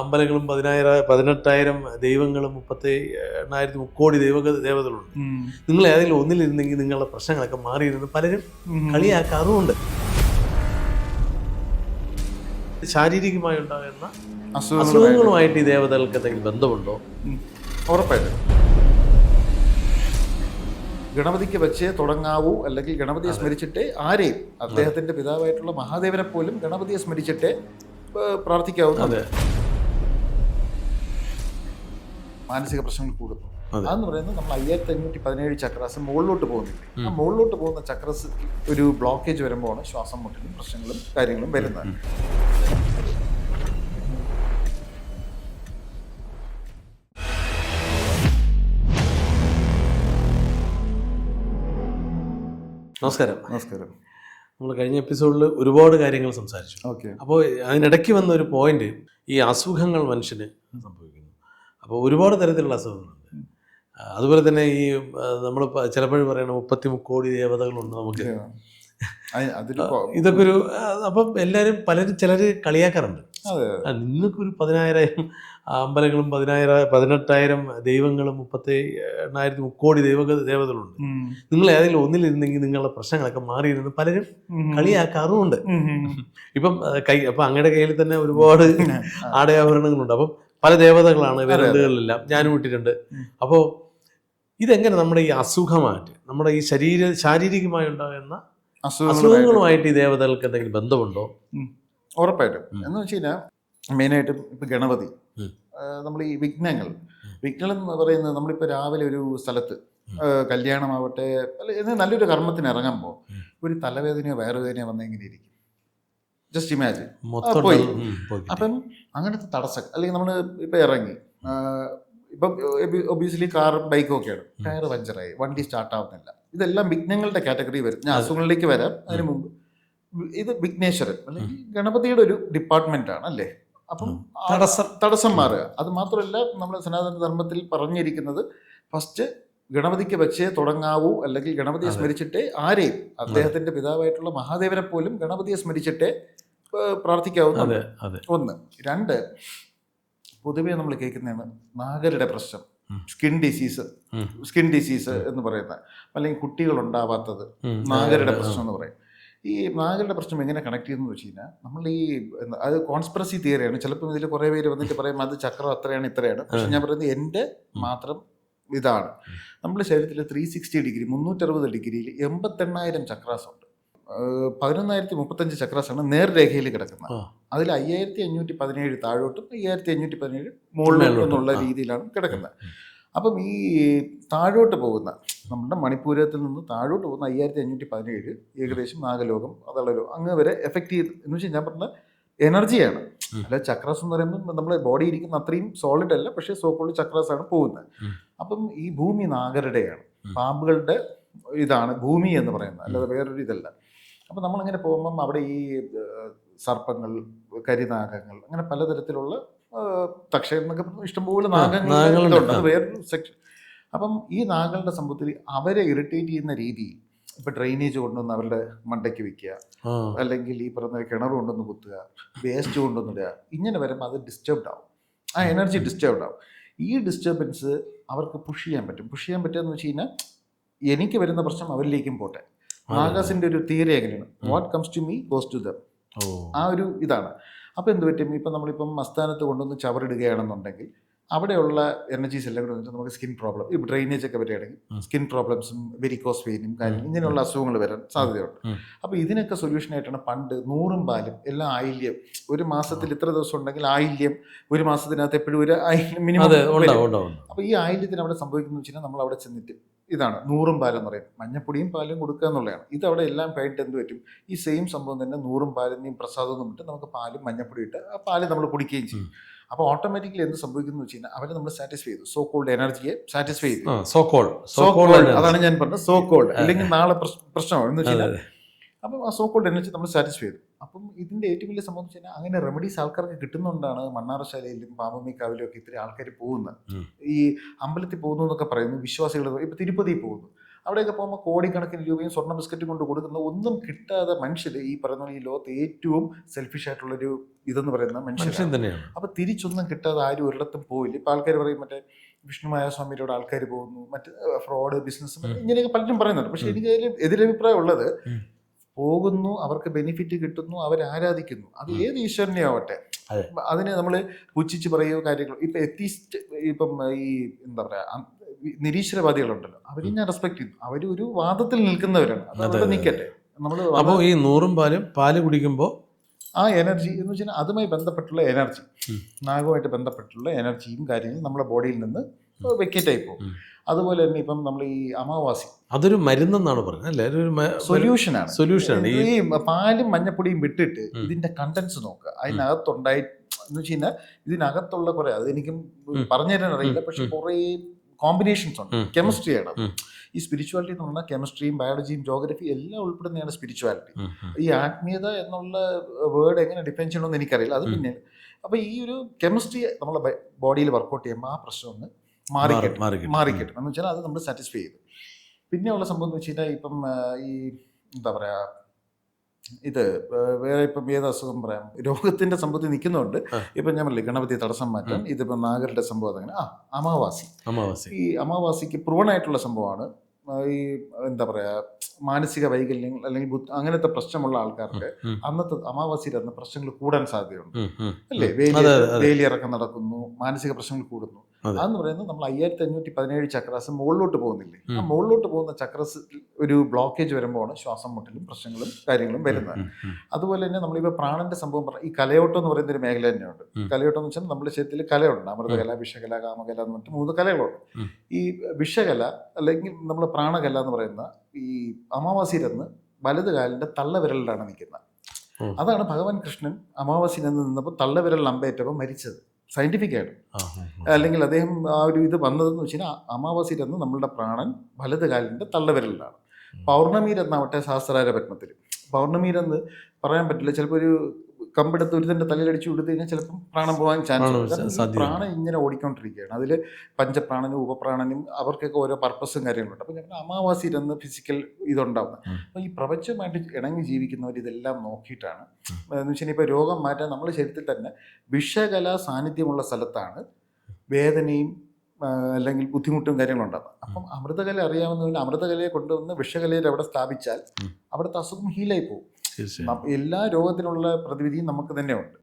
അമ്പലങ്ങളും പതിനായിരം പതിനെട്ടായിരം ദൈവങ്ങളും മുപ്പത്തി എണ്ണായിരത്തി മുക്കോടി ദൈവ ദേവതകളുണ്ട്. നിങ്ങൾ ഏതെങ്കിലും ഒന്നിലിരുന്നെങ്കിൽ നിങ്ങളുടെ പ്രശ്നങ്ങളൊക്കെ മാറിയിരുന്ന്. പലരും കളിയാക്കാറുമുണ്ട്. ശാരീരികമായി ഉണ്ടാകുന്ന അസുഖങ്ങളുമായിട്ട്. ഈ ദേവതകൾക്ക് എന്തെങ്കിലും ബന്ധമുണ്ടോ? ഉറപ്പായിട്ടും. ഗണപതിക്ക് വെച്ചേ തുടങ്ങാവൂ അല്ലെങ്കിൽ ഗണപതിയെ സ്മരിച്ചിട്ടേ ആരെയും? അദ്ദേഹത്തിന്റെ പിതാവായിട്ടുള്ള മഹാദേവനെ പോലും ഗണപതിയെ സ്മരിച്ചിട്ടേ പ്രാർത്ഥിക്കാവൂ പ്രാർത്ഥിക്കാവുന്ന മാനസിക പ്രശ്നങ്ങൾ കൂടുന്നു. അതെ. അതെന്ന് പറയുന്നത് നമ്മൾ അയ്യായിരത്തി അഞ്ഞൂറ്റി പതിനേഴ് ചക്രാസ് മുകളിലോട്ട് പോകുന്നില്ല. ആ മുകളിലോട്ട് പോകുന്ന ചക്രസ് ഒരു ബ്ലോക്കേജ് വരുമ്പോഴാണ് ശ്വാസം മുട്ടലും പ്രശ്നങ്ങളും കാര്യങ്ങളും വരുന്നത്. നമസ്കാരം. നമസ്കാരം. നമ്മൾ കഴിഞ്ഞ എപ്പിസോഡിൽ ഒരുപാട് കാര്യങ്ങൾ സംസാരിച്ചു. ഓക്കെ. അപ്പോൾ അതിനിടയ്ക്ക് വന്ന ഒരു പോയിന്റ് ഈ അസുഖങ്ങൾ മനുഷ്യന് സംഭവിക്കുന്നു. അപ്പോൾ ഒരുപാട് തരത്തിലുള്ള അസുഖങ്ങളുണ്ട്. അതുപോലെ തന്നെ ഈ നമ്മൾ ചിലപ്പോഴും പറയണ മുപ്പത്തി മുക്കോടി ദേവതകളുണ്ട് നമുക്ക്. ഇതൊക്കെ ഒരു അപ്പം എല്ലാവരും പലരും ചിലർ കളിയാക്കാറുണ്ട്. നിങ്ങൾക്ക് ഒരു പതിനായിരം അമ്പലങ്ങളും പതിനായിരം പതിനെട്ടായിരം ദൈവങ്ങളും മുപ്പത്തി എണ്ണായിരത്തി മുക്കോടി ദൈവ ദേവതകളുണ്ട് നിങ്ങൾ ഏതെങ്കിലും ഒന്നിലിരുന്നെങ്കിൽ നിങ്ങളുടെ പ്രശ്നങ്ങളൊക്കെ മാറിയിരുന്നു. പലരും കളിയാക്കാറുമുണ്ട്. ഇപ്പം കൈ അപ്പം അങ്ങയുടെ കയ്യിൽ തന്നെ ഒരുപാട് ആടയാഭരണങ്ങളുണ്ട്. അപ്പം പല ദേവതകളാണ് വിരലുകളിലെല്ലാം. ഞാനും ഇട്ടിട്ടുണ്ട്. അപ്പോ അപ്പോൾ ഇതെങ്ങനെ നമ്മുടെ ഈ അസുഖമായിട്ട് നമ്മുടെ ഈ ശരീര ശാരീരികമായി ഉണ്ടാകുന്ന അസുഖങ്ങളുമായിട്ട് ഈ ദേവതകൾക്ക് എന്തെങ്കിലും ബന്ധമുണ്ടോ? ഉറപ്പായിട്ടും. എന്ന് വെച്ച് കഴിഞ്ഞാൽ മെയിനായിട്ടും ഇപ്പൊ ഗണപതി നമ്മൾ ഈ വിഘ്നങ്ങൾ. വിഘ്നങ്ങൾ എന്ന് പറയുന്നത് നമ്മളിപ്പോൾ രാവിലെ ഒരു സ്ഥലത്ത് കല്യാണമാവട്ടെ അല്ലെങ്കിൽ നല്ലൊരു കർമ്മത്തിന് ഇറങ്ങുമ്പോൾ ഒരു തലവേദനയോ വയറുവേദനയോ വന്നെങ്ങനെ ഇരിക്കും ജസ്റ്റ് ഇമാജിൻ പോയി. അപ്പം അങ്ങനത്തെ തടസ്സം അല്ലെങ്കിൽ നമ്മൾ ഇപ്പം ഇറങ്ങി. ഇപ്പം ഒബിയസ്ലി കാർ ബൈക്കും ഒക്കെയാണ് ടയർ പഞ്ചറായി. വണ്ടി സ്റ്റാർട്ട് ആവുന്നില്ല. ഇതെല്ലാം വിഘ്നങ്ങളുടെ കാറ്റഗറി വരും. ഞാൻ. അസുഖങ്ങളിലേക്ക് വരാം. അതിന് മുമ്പ്. ഇത് വിഘ്നേശ്വരൻ അല്ലെങ്കിൽ ഗണപതിയുടെ ഒരു ഡിപ്പാർട്ട്മെന്റ് ആണ് അല്ലേ? അപ്പം തടസ്സം. മാറുക. അത് മാത്രമല്ല നമ്മുടെ സനാതന ധർമ്മത്തിൽ പറഞ്ഞിരിക്കുന്നത് ഫസ്റ്റ് ഗണപതിക്ക് വെച്ചേ തുടങ്ങാവൂ അല്ലെങ്കിൽ ഗണപതിയെ സ്മരിച്ചിട്ടേ ആരെയും അദ്ദേഹത്തിന്റെ പിതാവായിട്ടുള്ള മഹാദേവനെ പോലും ഗണപതിയെ സ്മരിച്ചിട്ടേ പ്രാർത്ഥിക്കാവുന്ന ഒന്ന്. രണ്ട് പൊതുവേ നമ്മൾ കേൾക്കുന്നതാണ് നാഗരുടെ പ്രശ്നം. സ്കിൻ ഡിസീസ് സ്കിൻ ഡിസീസ് എന്ന് പറയുന്ന അല്ലെങ്കിൽ കുട്ടികൾ ഉണ്ടാവാത്തത് നാഗരുടെ പ്രശ്നം എന്ന് പറയും. ഈ നാഗരുടെ പ്രശ്നം എങ്ങനെ കണക്ട് ചെയ്യുന്നു വെച്ച് കഴിഞ്ഞാൽ നമ്മൾ ഈ അത് കോൺസ്പിറസി തിയറിയാണ് ചിലപ്പോൾ ഇതിൽ കുറേ പേര് വന്നിട്ട് പറയും അത് ചക്രം അത്രയാണ് ഇത്രയാണ്. പക്ഷെ ഞാൻ പറയുന്നത് എന്റെ മാത്രം ഇതാണ്. നമ്മുടെ ശരീരത്തിൽ ത്രീ സിക്സ്റ്റി ഡിഗ്രി മുന്നൂറ്ററുപത് ഡിഗ്രിയിൽ എൺപത്തെണ്ണായിരം ചക്രാസ് ഉണ്ട് ഏഹ് പതിനൊന്നായിരത്തി മുപ്പത്തഞ്ച് ചക്രാസാണ് നേർരേഖയിൽ കിടക്കുന്നത്. അതിൽ അയ്യായിരത്തി അഞ്ഞൂറ്റി പതിനേഴ് താഴോട്ടും അയ്യായിരത്തി അഞ്ഞൂറ്റി പതിനേഴ് മുകളിലോട്ടും എന്നുള്ള രീതിയിലാണ് കിടക്കുന്നത്. അപ്പം ഈ താഴോട്ട് പോകുന്ന നമ്മുടെ മണിപ്പൂരത്തിൽ നിന്ന് താഴോട്ട് പോകുന്ന അയ്യായിരത്തി അഞ്ഞൂറ്റി പതിനേഴ് ഏകദേശം നാഗലോകം അതളലോകം അങ്ങ് വരെ എഫക്റ്റ് ചെയ്ത് എന്ന് വെച്ചാൽ ഞാൻ പറഞ്ഞ എനർജിയാണ്. അല്ല ചക്രാസ് എന്ന് പറയുമ്പോൾ നമ്മുടെ ബോഡി ഇരിക്കുന്ന അത്രയും സോളിഡ് അല്ല പക്ഷേ സോക്കോൾ ചക്രാസ് ആണ് പോകുന്നത് അപ്പം ഈ ഭൂമി നാഗരുടെയാണ്. പാമ്പുകളുടെ ഇതാണ് ഭൂമി എന്ന് പറയുന്നത്. അല്ലാതെ വേറൊരു ഇതല്ല അപ്പം നമ്മളിങ്ങനെ പോകുമ്പം അവിടെ ഈ സർപ്പങ്ങൾ കരിനാഗങ്ങൾ അങ്ങനെ പലതരത്തിലുള്ള തക്ഷകൻ എന്നൊക്കെ ഇഷ്ടംപോലെ നാഗങ്ങൾ നാഗങ്ങളുണ്ട്. വേറെ അത് വേറൊരു സെക്ഷൻ അപ്പം ഈ നാഗങ്ങളുടെ സംഭവത്തിൽ അവരെ ഇറിറ്റേറ്റ് ചെയ്യുന്ന രീതി ഇപ്പം ഡ്രെയിനേജ് കൊണ്ടുവന്ന് അവരുടെ മണ്ടയ്ക്ക് വെക്കുക അല്ലെങ്കിൽ ഈ പറഞ്ഞ കിണർ കൊണ്ടുവന്ന് കുത്തുക വേസ്റ്റ് കൊണ്ടുവന്നിടുക ഇങ്ങനെ വരുമ്പോൾ അത് ഡിസ്റ്റർബ്ഡ് ആവും. ആ എനർജി ഡിസ്റ്റർബ്ഡ് ആവും. ഈ ഡിസ്റ്റർബൻസ് അവർക്ക് പുഷ് ചെയ്യാൻ പറ്റും. പുഷ് ചെയ്യാൻ പറ്റുക എന്ന് വെച്ച് കഴിഞ്ഞാൽ എനിക്ക് വരുന്ന പ്രശ്നം അവരിലേക്കും പോട്ടെ. അതെ. നാഗാസിന്റെ ഒരു തിയറി എങ്ങനെയാണ്? What comes to me goes to them ആ ഒരു ഇതാണ്. അപ്പോൾ എന്ത് പറ്റും? ഇപ്പം നമ്മളിപ്പം മസ്താനത്ത് കൊണ്ടുവന്ന് ചവറിടുകയാണെന്നുണ്ടെങ്കിൽ അവിടെയുള്ള എനർജീസ് എല്ലാം കൂടെ വന്നിട്ട് നമുക്ക് സ്കിൻ പ്രോബ്ലം ഇപ്പോൾ ഡ്രെയിനേജ് ഒക്കെ വരികയാണെങ്കിൽ സ്കിൻ പ്രോബ്ലംസും വെരിക്കോസ് വെയിനും കാര്യങ്ങളും ഇങ്ങനെയുള്ള അസുഖങ്ങൾ വരാൻ സാധ്യതയുണ്ട്. അപ്പോൾ ഇതിനൊക്കെ സൊല്യൂഷൻ ആയിട്ടാണ് പണ്ട് നൂറും പാലും എല്ലാം ആയില്യം ഒരു മാസത്തിൽ ഇത്ര ദിവസം ഉണ്ടെങ്കിൽ ആയില്യം ഒരു മാസത്തിനകത്ത് എപ്പോഴും ഒരു മിനിമം അപ്പോൾ ഈ ആയില്യത്തിന് അവിടെ സംഭവിക്കുന്നത് വെച്ചാൽ നമ്മൾ അവിടെ ചെന്നിട്ട് ഇതാണ് നൂറും പാലും എന്ന് പറയും മഞ്ഞപ്പൊടിയും പാലും കൊടുക്കുക എന്നുള്ളതാണ്. ഇത് അവിടെ എല്ലാം കഴിഞ്ഞിട്ട് എന്ത് പറ്റും? ഈ സെയിം സംഭവം തന്നെ നൂറും പാലിനെയും പ്രസാദവും ഇട്ട് നമുക്ക് പാലും മഞ്ഞപ്പൊടി ഇട്ട് ആ പാൽ നമ്മൾ കുടിക്കുകയും ചെയ്യും. അപ്പോൾ ഓട്ടോമാറ്റിക്കലി എന്ത് സംഭവിക്കുന്നു വെച്ച് കഴിഞ്ഞാൽ അവരെ നമ്മൾ സാറ്റിസ്ഫൈ ചെയ്തു. സോ കോൾഡ് എനർജിയെ സാറ്റിസ്ഫൈ ചെയ്തു. സോ കോൾഡ് സോ കോൾഡ് അതാണ് ഞാൻ പറഞ്ഞത്. സോ കോൾഡ് അല്ലെങ്കിൽ നാളെ പ്രശ്നമാണ് എന്ന് വെച്ചാൽ അപ്പം ആ സോ കോൾഡ് എനർജി നമ്മൾ സാറ്റിസ്ഫൈ ചെയ്തു. അപ്പം ഇതിന്റെ ഏറ്റവും വലിയ സംഭവം വെച്ച് കഴിഞ്ഞാൽ അങ്ങനെ റെമഡീസ് ആൾക്കാർക്ക് കിട്ടുന്നുണ്ടാണ് മണ്ണാറശാലയിലും പാമ്പമിക്കാവിലും ഒക്കെ ഇത്തിരി ആൾക്കാർ പോകുന്നത്. ഈ അമ്പലത്തിൽ പോകുന്നു എന്നൊക്കെ പറയുന്നു വിശ്വാസികൾ ഇപ്പൊ തിരുപ്പതി പോകുന്നു. അവിടെയൊക്കെ പോകുമ്പോൾ കോടിക്കണക്കിന് രൂപയും സ്വർണ ബിസ്ക്കറ്റ് കൊണ്ട് കൊടുക്കുന്ന ഒന്നും കിട്ടാതെ മനുഷ്യർ ഈ പറയുന്ന ഈ ലോകത്ത് ഏറ്റവും സെൽഫിഷ് ആയിട്ടുള്ളൊരു ഇതെന്ന് പറയുന്ന മനുഷ്യൻ തന്നെയാണ്. അപ്പോൾ തിരിച്ചൊന്നും കിട്ടാതെ ആരും ഒരിടത്തും പോയില്ല ഇപ്പോൾ ആൾക്കാർ പറയും മറ്റേ വിഷ്ണുമായ സ്വാമിയുടെ ആൾക്കാർ പോകുന്നു മറ്റ് ഫ്രോഡ് ബിസിനസ്. ഇങ്ങനെയൊക്കെ പലരും പറയുന്നുണ്ട്. പക്ഷേ. എനിക്ക് അതിൽ എതിരഭിപ്രായം ഉള്ളത് പോകുന്നു അവർക്ക് ബെനിഫിറ്റ് കിട്ടുന്നു അവർ ആരാധിക്കുന്നു. അത് ഏത് ഈശ്വരനെ ആവട്ടെ. അതിനെ നമ്മൾ പുച്ഛിച്ച് പറയുകയോ കാര്യങ്ങളോ ഇപ്പം എത്തിസ്റ്റ് ഇപ്പം ഈ എന്താ പറയാ അം- നിരീശ്വരവാദികളുണ്ടല്ലോ. അവരെ ഞാൻ റെസ്പെക്ട് ചെയ്യുന്നു. അവർ ഒരു വാദത്തിൽ നിൽക്കുന്നവരാണ്. അത് അതെ, നിൽക്കട്ടെ. നമ്മൾ അപ്പോൾ ഈ നൂറും പാലും പാൽ കുടിക്കുമ്പോൾ ആ എനർജി എന്ന് വെച്ചാൽ അതുമായി ബന്ധപ്പെട്ടുള്ള എനർജി നാഗമായിട്ട് നാഗവുമായിട്ട് ബന്ധപ്പെട്ടുള്ള എനർജിയും കാര്യങ്ങളും നമ്മുടെ ബോഡിയിൽ നിന്ന് വെക്കേറ്റായി പോകും. അതുപോലെ തന്നെ ഇപ്പം നമ്മൾ ഈ അമാവാസി. അതൊരു മരുന്നെന്നാണ് പറഞ്ഞത് അല്ലേ? ഒരു സൊല്യൂഷനാണ് സൊല്യൂഷനാണ് ഈ പാലും മഞ്ഞപ്പൊടിയും വിട്ടിട്ട്. ഇതിന്റെ കണ്ടൻസ് നോക്കുക. അതിനകത്തുണ്ടായി എന്ന് വെച്ച് കഴിഞ്ഞാൽ ഇതിനകത്തുള്ള കുറെ അത് എനിക്കും. പറഞ്ഞുതരാൻ അറിയില്ല. പക്ഷെ. കുറെ കോമ്പിനേഷൻസ് ഉണ്ട്. കെമിസ്ട്രിയാണ് ഈ സ്പിരിച്വാലിറ്റി എന്ന് പറഞ്ഞാൽ കെമിസ്ട്രിയും ബയോളജിയും ജോഗ്രഫി എല്ലാം ഉൾപ്പെടുന്നതാണ് സ്പിരിച്വാലിറ്റി. ഈ ആത്മീയത എന്നുള്ള വേർഡ് എങ്ങനെ ഡിഫൈൻ ചെയ്യണമെന്ന് എനിക്കറിയില്ല അത്. പിന്നെ അപ്പൊ ഈ ഒരു കെമിസ്ട്രി നമ്മളെ ബോഡിയിൽ വർക്കൗട്ട് ചെയ്യുമ്പോൾ ആ പ്രശ്നം ഒന്ന് മാറി- മാറിക്കിട്ടും മാറിക്കിട്ടും. എന്ന് വെച്ചാൽ അത് നമ്മൾ സാറ്റിസ്ഫൈ ചെയ്തു പിന്നെയുള്ള സംഭവം എന്ന് വെച്ച് കഴിഞ്ഞാൽ ഇപ്പം ഈ എന്താ പറയാ ഇത് വേറെ ഇപ്പം ഏത് അസുഖം പറയാം? രോഗത്തിന്റെ സംഭവത്തിൽ നിൽക്കുന്നുണ്ട്. ഇപ്പം ഞാൻ ഗണപതി തടസ്സം മാറ്റാൻ ഇതിപ്പം നാഗരുടെ സംഭവം അങ്ങനെ ആ അമാവാസി. അമാവാസി. ഈ അമാവാസിക്ക് പ്രൂവണായിട്ടുള്ള സംഭവമാണ്. ഈ എന്താ പറയാ മാനസിക വൈകല്യങ്ങൾ അല്ലെങ്കിൽ അങ്ങനത്തെ പ്രശ്നമുള്ള ആൾക്കാർക്ക്. അന്നത്തെ അമാവാസിയിൽ അന്ന് പ്രശ്നങ്ങൾ കൂടാൻ സാധ്യതയുണ്ട്. അല്ലേ. വേലി. വേലിയിറക്കം നടക്കുന്നു മാനസിക പ്രശ്നങ്ങൾ കൂടുന്നു. അതെന്ന് പറയുന്നത് നമ്മൾ അയ്യായിരത്തി അഞ്ഞൂറ്റി പതിനേഴ് ചക്രാസ് മുകളിലോട്ട് പോകുന്നില്ലേ? ആ. മുകളിലോട്ട് പോകുന്ന ചക്രസ് ഒരു ബ്ലോക്കേജ് വരുമ്പോഴാണ് ശ്വാസം മുട്ടലും പ്രശ്നങ്ങളും കാര്യങ്ങളും വരുന്നത്. അതുപോലെ തന്നെ നമ്മളിപ്പോൾ പ്രാണന്റെ സംഭവം പറഞ്ഞ ഈ കലയോട്ടം എന്ന് പറയുന്ന ഒരു മേഖല തന്നെയുണ്ട്. കലയോട്ടം എന്ന് വെച്ചാൽ നമ്മുടെ ശരീരത്തിൽ കലയുണ്ട്. അമൃതകല വിഷകല കാമകല എന്ന് പറഞ്ഞിട്ട് മൂന്ന് കലകളുണ്ട്. ഈ വിഷകല അല്ലെങ്കിൽ നമ്മുടെ പ്രാണകല എന്ന് പറയുന്ന ഈ അമാവാസിയിലെന്ന് വലത് കാലിന്റെ തള്ളവിരലിലാണ് നിൽക്കുന്നത്. അതാണ് ഭഗവാൻ കൃഷ്ണൻ അമാവാസിയിൽ നിന്ന് നിന്നപ്പോൾ തള്ളവിരൽ അമ്പേറ്റപ്പോൾ മരിച്ചത്. ഉം. അല്ലെങ്കിൽ അദ്ദേഹം ആ ഒരു ഇത് വന്നതെന്ന് വെച്ച് കഴിഞ്ഞാൽ അമാവാസി രന്ന് നമ്മളുടെ പ്രാണൻ വലത് കാലിന്റെ തള്ളവിരലിലാണ് രന്നാവട്ടെ സഹസ്രാര പത്മത്തിൽ രന്ന് പറയാൻ പറ്റില്ല. ചിലപ്പോൾ ഒരു കമ്പെടുത്ത് ഒരുത്തന്റെ തലയിലടിച്ചു കൊടുത്തു കഴിഞ്ഞാൽ ചിലപ്പം പ്രാണം പോകാൻ ചാൻസ് പ്രാണം ഇങ്ങനെ ഓടിക്കൊണ്ടിരിക്കുകയാണ്. അതിൽ പഞ്ചപ്രാണനും ഉപപ്രാണനും അവർക്കൊക്കെ ഓരോ പർപ്പസും കാര്യങ്ങളുണ്ട്. അപ്പം ഞങ്ങൾ അമാവാസിയിലെന്ന് ഫിസിക്കൽ ഇതുണ്ടാവുന്നത്. അപ്പം അപ്പോൾ ഈ പ്രപഞ്ചമായിട്ട് ഇണങ്ങി ജീവിക്കുന്നവർ ഇതെല്ലാം നോക്കിയിട്ടാണ്. എന്ന് വെച്ചാൽ ഇപ്പോൾ രോഗം മാറ്റാൻ നമ്മുടെ ശരീരത്തിൽ തന്നെ വിഷകല സാന്നിധ്യമുള്ള സ്ഥലത്താണ് വേദനയും അല്ലെങ്കിൽ ബുദ്ധിമുട്ടും കാര്യങ്ങളും ഉണ്ടാകുന്നത് അപ്പം അമൃതകല അറിയാവുന്നവന് അമൃതകലയെ കൊണ്ടുവന്ന് വിഷകലയിൽ അവിടെ സ്ഥാപിച്ചാൽ. അവിടുത്തെ അസുഖം ഹീലായി പോകും. എല്ലാ രോഗത്തിനുള്ള പ്രതിവിധിയും നമുക്ക് തന്നെ ഉണ്ട്